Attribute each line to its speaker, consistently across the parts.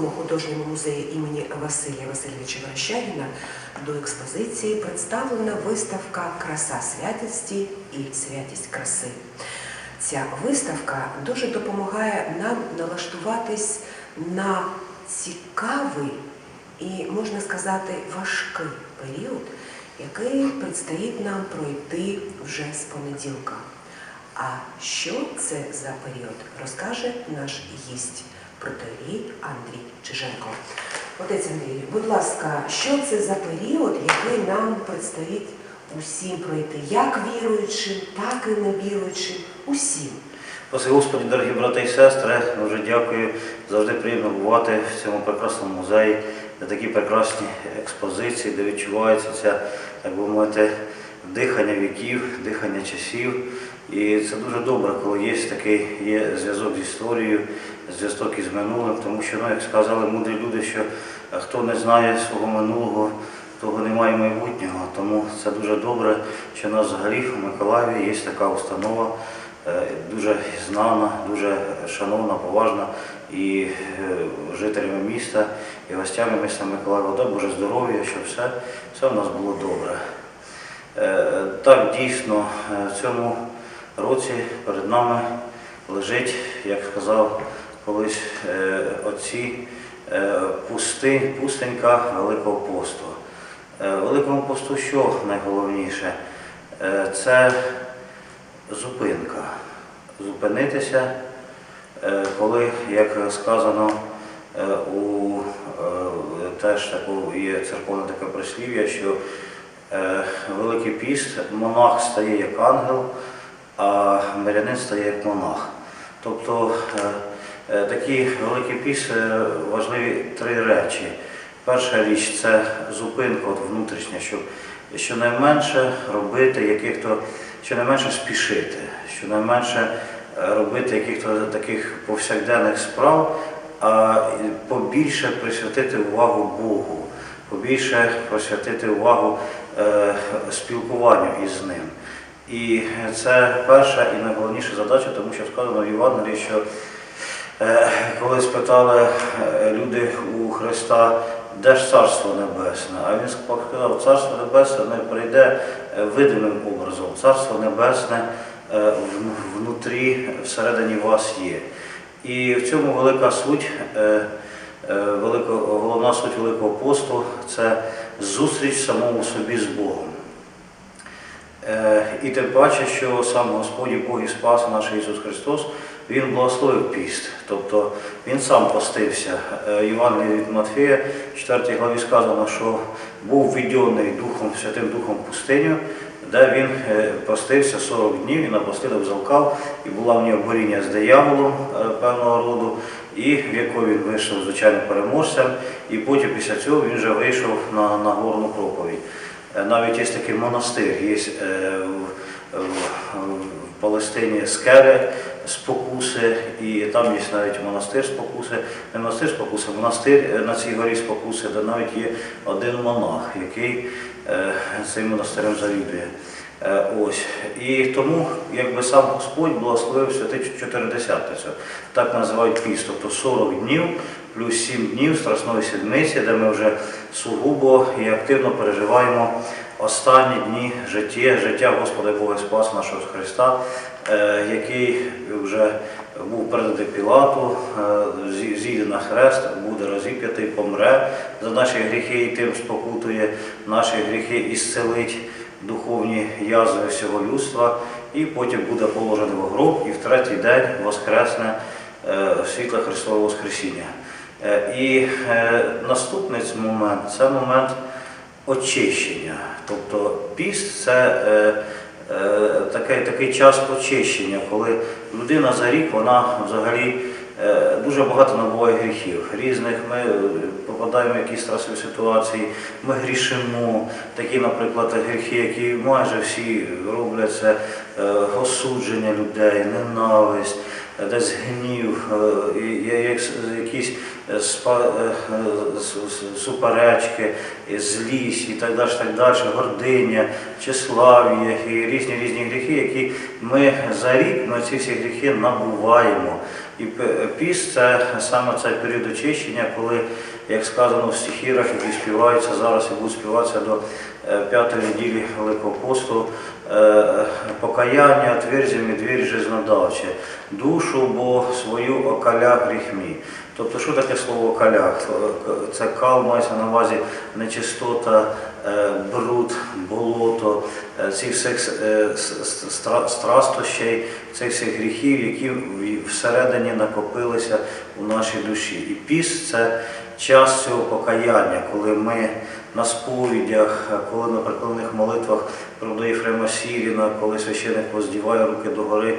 Speaker 1: Обласному художньому музеї імені Василія Васильовича Верещагіна до експозиції представлена виставка Краса святості і святість краси. Ця виставка дуже допомагає нам налаштуватись на цікавий і, можна сказати, важкий період, який предстоїть нам пройти вже з понеділка. А що це за період, розкаже наш гість, протоїрей Андрій Чиженко. Отець Андрій, будь ласка, що це за період, який нам предстоїть усім пройти, як віруючим, так і невіруючим, усім.
Speaker 2: Спаси Господі, дорогі брати і сестри, дуже дякую. Завжди приємно бувати в цьому прекрасному музеї, де такі прекрасні експозиції, де відчувається ця, як би мовити, дихання віків, дихання часів. І це дуже добре, коли є такий є зв'язок з історією, зв'язок із минулим, тому що, ну, як сказали мудрі люди, що е, хто не знає свого минулого, того немає майбутнього. Тому це дуже добре, що у нас взагалі в Миколаєві є така установа, е, дуже знана, дуже шановна, поважна і е, жителями міста, і гостями міста Миколаєва. Дай Боже здоров'я, щоб все, все в нас було добре. Так, дійсно, в цьому році перед нами лежить, як сказав колись е, отці, е, пусти, пустенька Великого посту. Е, Великому посту що найголовніше? Це зупинка. Зупинитися, коли, як сказано, у теж таку є церковне таке прислів'я, що Великий піст, монах стає як ангел, а мирянин стає як монах. Тобто е, такі великі піс важливі три речі. Перша річ це зупинка от внутрішня, щоб щонайменше робити яких-то, щонайменше спішити, щонайменше робити яких-то таких повсякденних справ, а побільше присвятити увагу Богу, побільше присвятити увагу е, спілкуванню із ним. І це перша і найголовніша задача, тому що сказано в Євангелії, що коли спитали е, люди у Христа, де ж Царство Небесне? А він сказав, Царство Небесне не прийде е, видимим образом. Царство Небесне е, внутрі, всередині вас є. І в цьому велика суть, е, е, велика, головна суть Великого посту це зустріч самому собі з Богом. Е, І тим паче, що сам Господь і Бог і Спас наш Ісус Христос, Він благословив піст, тобто Він сам постився. Е, Євангелії від Матфея, в 4 главі сказано, що був відділений Духом, Святим Духом пустиню, де він е, постився 40 днів і напослідок залкав, і була в нього боріння з дияволом е, певного роду, і в яку він вийшов звичайно переможцем, і потім після цього він вже вийшов на, на горну проповідь. Е, Навіть є такий монастир, є е, в, Палестині скели спокуси, і там є навіть монастир спокуси, не монастир спокуси, монастир е, на цій горі спокуси, де навіть є один монах, який цим монастирем завідує. Ось. І тому, якби сам Господь благословив святий Чотиридесятницю, так називають піст, тобто 40 днів плюс 7 днів Страсної Седмиці, де ми вже сугубо і активно переживаємо останні дні життя, життя Господа Бога Спаса нашого Христа, е, який вже був переданий Пілату, е, зійде на хрест, буде розіп'ятий, помре за наші гріхи і тим спокутує наші гріхи і зцелить духовні язви всього людства, і потім буде положений в гроб, і в третій день воскресне е, світле Христового Воскресіння. Е, І е, наступний момент це момент очищення. Тобто піст це е, такий, час очищення, коли людина за рік вона взагалі дуже багато набуває гріхів. Різних ми попадаємо в якісь стресові ситуації, ми грішимо. Такі, наприклад, гріхи, які майже всі роблять це е, осудження людей, ненависть, десь гнів, е, якісь суперечки, злість і так далі, так далі, гординя, тщеслав'я і різні різні гріхи, які ми за рік ми ці всі гріхи набуваємо. І п- піст це саме цей період очищення, коли, як сказано в стихірах, які співаються зараз і будуть співатися до п'ятої неділі Великого посту, е, покаяння, отверзі, медведь, жизнодавче, душу, бо свою окаля гріх мій. Тобто, що таке слово окаля? Це кал мається на увазі нечистота, е, бруд, болото, е, цих всіх е, страстощей, цих всіх гріхів, які всередині накопилися у нашій душі. І піст це час цього покаяння, коли ми на сповідях, коли на приклонних молитвах правда Єфрема Сіріна, коли священик воздіває руки догори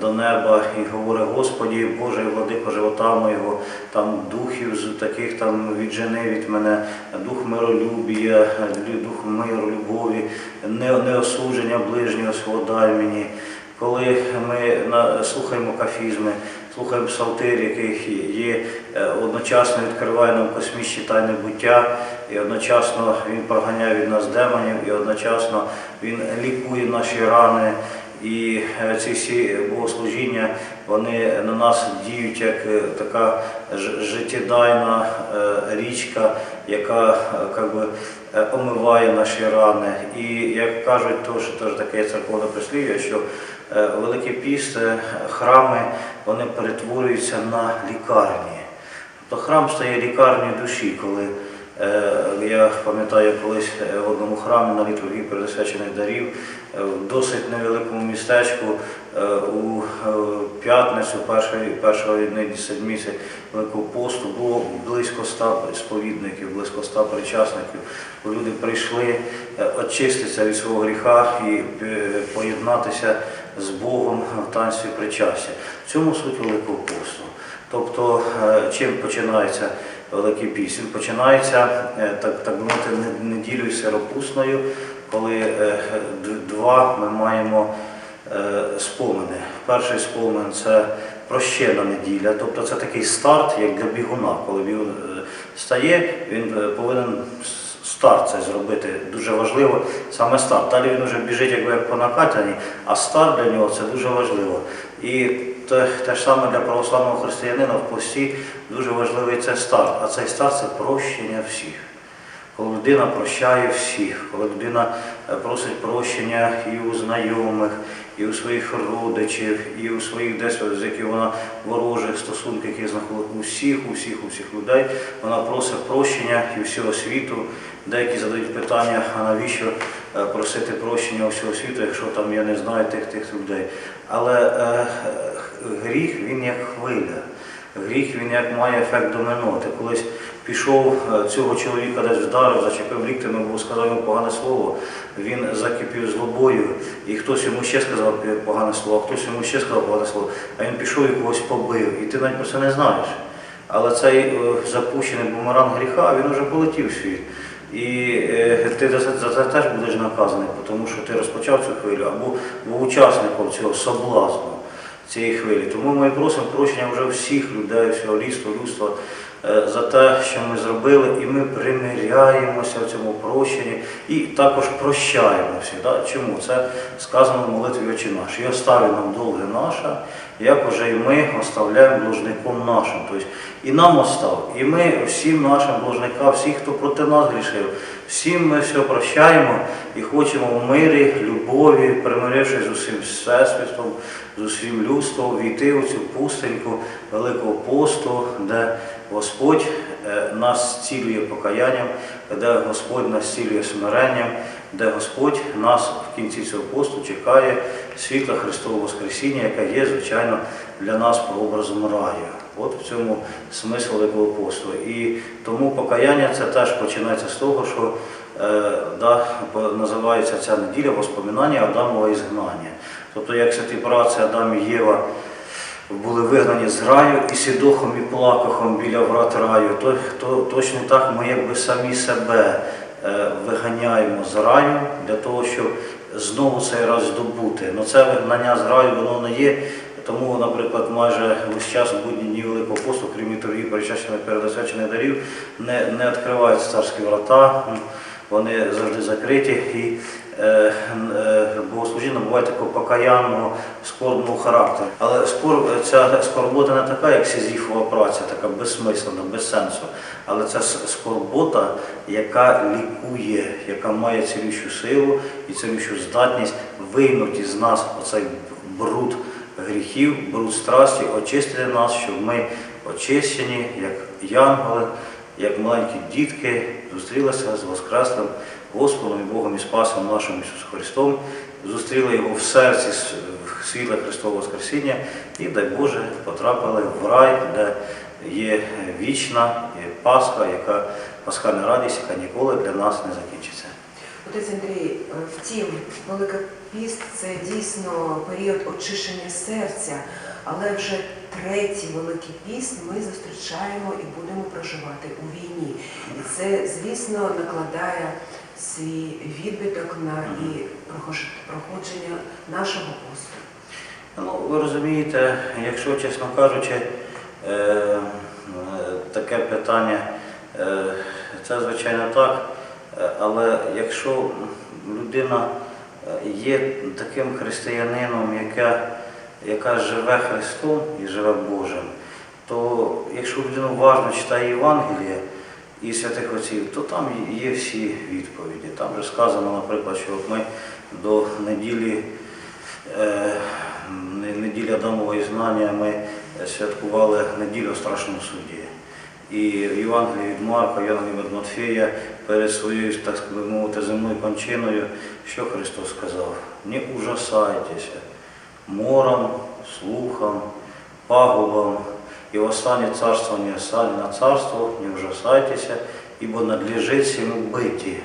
Speaker 2: до неба і говорить, Господі, Боже, владико живота моєго, там духів таких там віджени від мене, дух миролюбія, дух миру, любові, не, неосудження ближнього свого дай мені. Коли ми слухаємо кафізми, слухаємо псалтир, який є е, одночасно відкриває нам космічні тайни буття, і одночасно він проганяє від нас демонів, і одночасно він лікує наші рани. І е, ці всі богослужіння вони на нас діють як е, така життєдайна е, річка, яка как би, омиває наші рани. І як кажуть, то, що теж таке церковне прислів'я, що Великий піст, храми вони перетворюються на лікарні. Тобто храм стає лікарнею душі, коли я пам'ятаю колись е, в одному храмі на літургії передосвячених дарів е, в досить невеликому містечку е, у е, п'ятницю першої, першої седмиці Великого посту було близько ста сповідників, близько ста причасників. Люди прийшли е, очиститися від свого гріха і е, поєднатися з Богом в танці причастя. В цьому суть Великого посту. Тобто, е, чим починається Великий Піст? Він починається, е, так, так мовити, не- неділею сиропусною, коли е, два ми маємо спомини. Перший спомин це прощена неділя, тобто це такий старт, як для бігуна. Коли бігун стає, він повинен старт це зробити. Дуже важливо саме старт. Далі він вже біжить якби як по накатанні, а старт для нього це дуже важливо. І те, те ж саме для православного християнина в пості дуже важливий це старт. А цей старт це прощення всіх. Коли людина прощає всіх, коли людина е, просить прощення і у знайомих, і у своїх родичів, і у своїх десь, з яких вона ворожих стосунків, які знаходить усіх, усіх, усіх людей, вона просить прощення і всього світу. Деякі задають питання, а навіщо просити прощення усього світу, якщо там я не знаю тих тих людей. Але е, гріх він як хвиля. Гріх він як має ефект домино. Ти колись пішов е, цього чоловіка десь вдарив, зачепив ліктем або сказав йому погане слово, він закипів злобою, і хтось йому ще сказав погане слово, а хтось йому ще сказав погане слово, а він пішов і когось побив. І ти навіть про це не знаєш. Але цей е, запущений бумеранг гріха, він вже полетів в світ. І е, ти за це, теж будеш наказаний, тому що ти розпочав цю хвилю або був учасником цього соблазну цієї хвилі. Тому ми просимо прощення вже всіх людей, всього ліства, людства е, за те, що ми зробили, і ми примиряємося в цьому прощенні і також прощаємося. Чому? Це сказано в молитві «Отче наш. І остави нам долги наша, як уже і ми оставляємо должником нашим. Тобто і нам остав, і ми всім нашим должникам, всіх, хто проти нас грішив, всім ми все прощаємо і хочемо в мирі, любові, примирившись з усім всесвітом, з усім людством, війти у цю пустеньку Великого посту, де Господь е, нас цілює покаянням, де Господь нас цілює смиренням, де Господь нас в кінці цього посту чекає світла Христового Воскресіння, яке є, звичайно, для нас прообразом раю. От в цьому смисл Великого посту. І тому покаяння це теж починається з того, що е, да, називається ця неділя воспоминання Адамова ізгнання. Тобто, як святі праці Адам і Єва були вигнані з раю і сідохом і плакахом біля врат раю, то, то точно так ми якби самі себе е, виганяємо з раю для того, щоб знову цей раз здобути. Ну це вигнання з граю, воно не є. Тому, наприклад, майже весь час в будні дні Великого посту, крім літургії перечащених передосвячених дарів, не, не відкриваються царські врата. Вони завжди закриті. І е, е, богослужіння буває такого покаянного, скорбного характеру. Але скор, ця скорбота не така, як сізіфова праця, така безсмислена, без сенсу. Але це скорбота, яка лікує, яка має цілющу силу і цілющу здатність виймути з нас оцей бруд гріхів, бруд страсті, очистити нас, щоб ми очищені, як янголи, як маленькі дітки, зустрілися з Воскреслим Господом і Богом і Спасом нашим Ісусом Христом, зустріли Його в серці світла Христового Воскресіння і, дай Боже, потрапили в рай, де є вічна Пасха, яка пасхальна радість, яка ніколи для нас не закінчиться.
Speaker 1: Отець Андрій, е, втім, Велика піст це дійсно період очищення серця, але вже третій Великий піст ми зустрічаємо і будемо проживати у війні. І це, звісно, накладає свій відбиток на і проходження нашого посту.
Speaker 2: Ну, ви розумієте, якщо, чесно кажучи, е, е, таке питання, е, це звичайно так, але якщо людина е, є таким християнином, яка, яка живе Христом і живе Божим, то якщо людина уважно читає Євангеліє і святих отців, то там є всі відповіді. Там вже сказано, наприклад, що ми до неділі Е, не- неділя Адамової знання ми святкували неділю в страшному суді. І в Євангелії від Марка, Євангелії від Матфея перед своєю, так би мовити, земною кончиною, що Христос сказав? Не ужасайтеся мором, слухом, пагубом, і останнє царство не останнє на царство, не ужасайтеся, ібо надлежить всьому биті.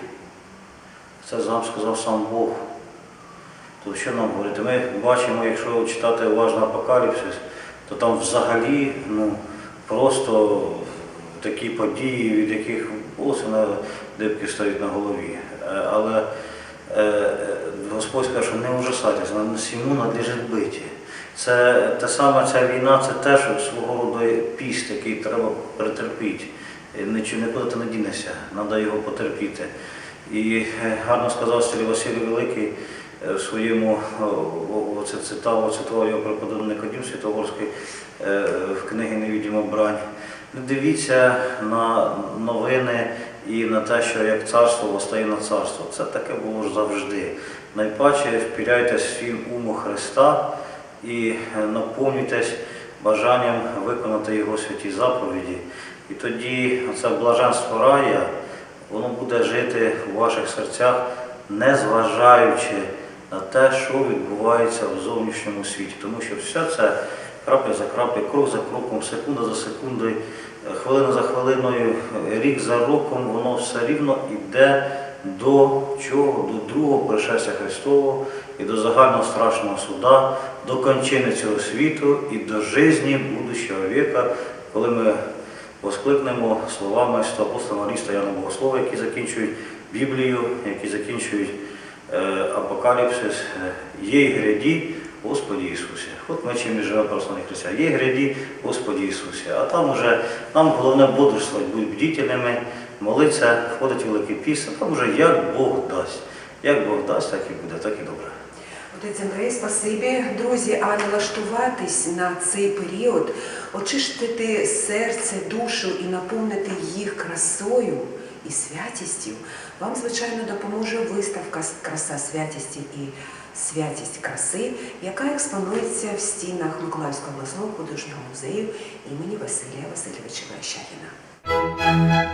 Speaker 2: Це нам сказав сам Бог. То що нам говорити? Ми бачимо, якщо читати уважно апокаліпсис, то там взагалі ну, просто такі події, від яких волоси на дибки стають на голові. Е, Але е, Господь каже, що не ужасайтеся, на всьому надлежить биті. Це те саме ця війна, це теж свого роду піст, який треба перетерпіти. Е, нікуди ти не дінешся, треба його потерпіти. І гарно сказав Сергій Василій Великий в своєму оце цитував його преподобний Никодим Святогорський в книгі Невідіма брань. Дивіться на новини і на те, що як царство постає на царство. Це таке було ж завжди. Найпаче впіряйтесь в свій ум у Христа і е, наповнюйтесь бажанням виконати Його святі заповіді. І тоді це блаженство рая, воно буде жити у ваших серцях, незважаючи на те, що відбувається в зовнішньому світі. Тому що все це крапля за краплею, крок за кроком, секунда за секундою, е, хвилина за хвилиною, е, рік за роком, воно все рівно йде до чого? До другого пришестя Христового і до загального страшного суда, до кончини цього світу і до житті будущого віка, коли ми воскликнемо словами апостола Марії Стояна Богослова, які закінчують Біблію, які закінчують е, Апокаліпсис, є й гряді, Господі Ісусі. От ми чим і живемо православні християни. Є гряді, Господі Ісусі. А там уже нам головне бодрствувати, бути бдітельними, молитися, входити в Великий піс, а там уже як Бог дасть. Як Бог дасть, так і буде, так і добре.
Speaker 1: Отець Андрей, спасибі. Друзі, а налаштуватись на цей період, очистити серце, душу і наповнити їх красою і святістю, вам, звичайно, допоможе виставка «Краса святісті» і святість краси, яка експонується в стінах Миколаївського обласного художнього музею імені Василія Васильовича Верещагіна.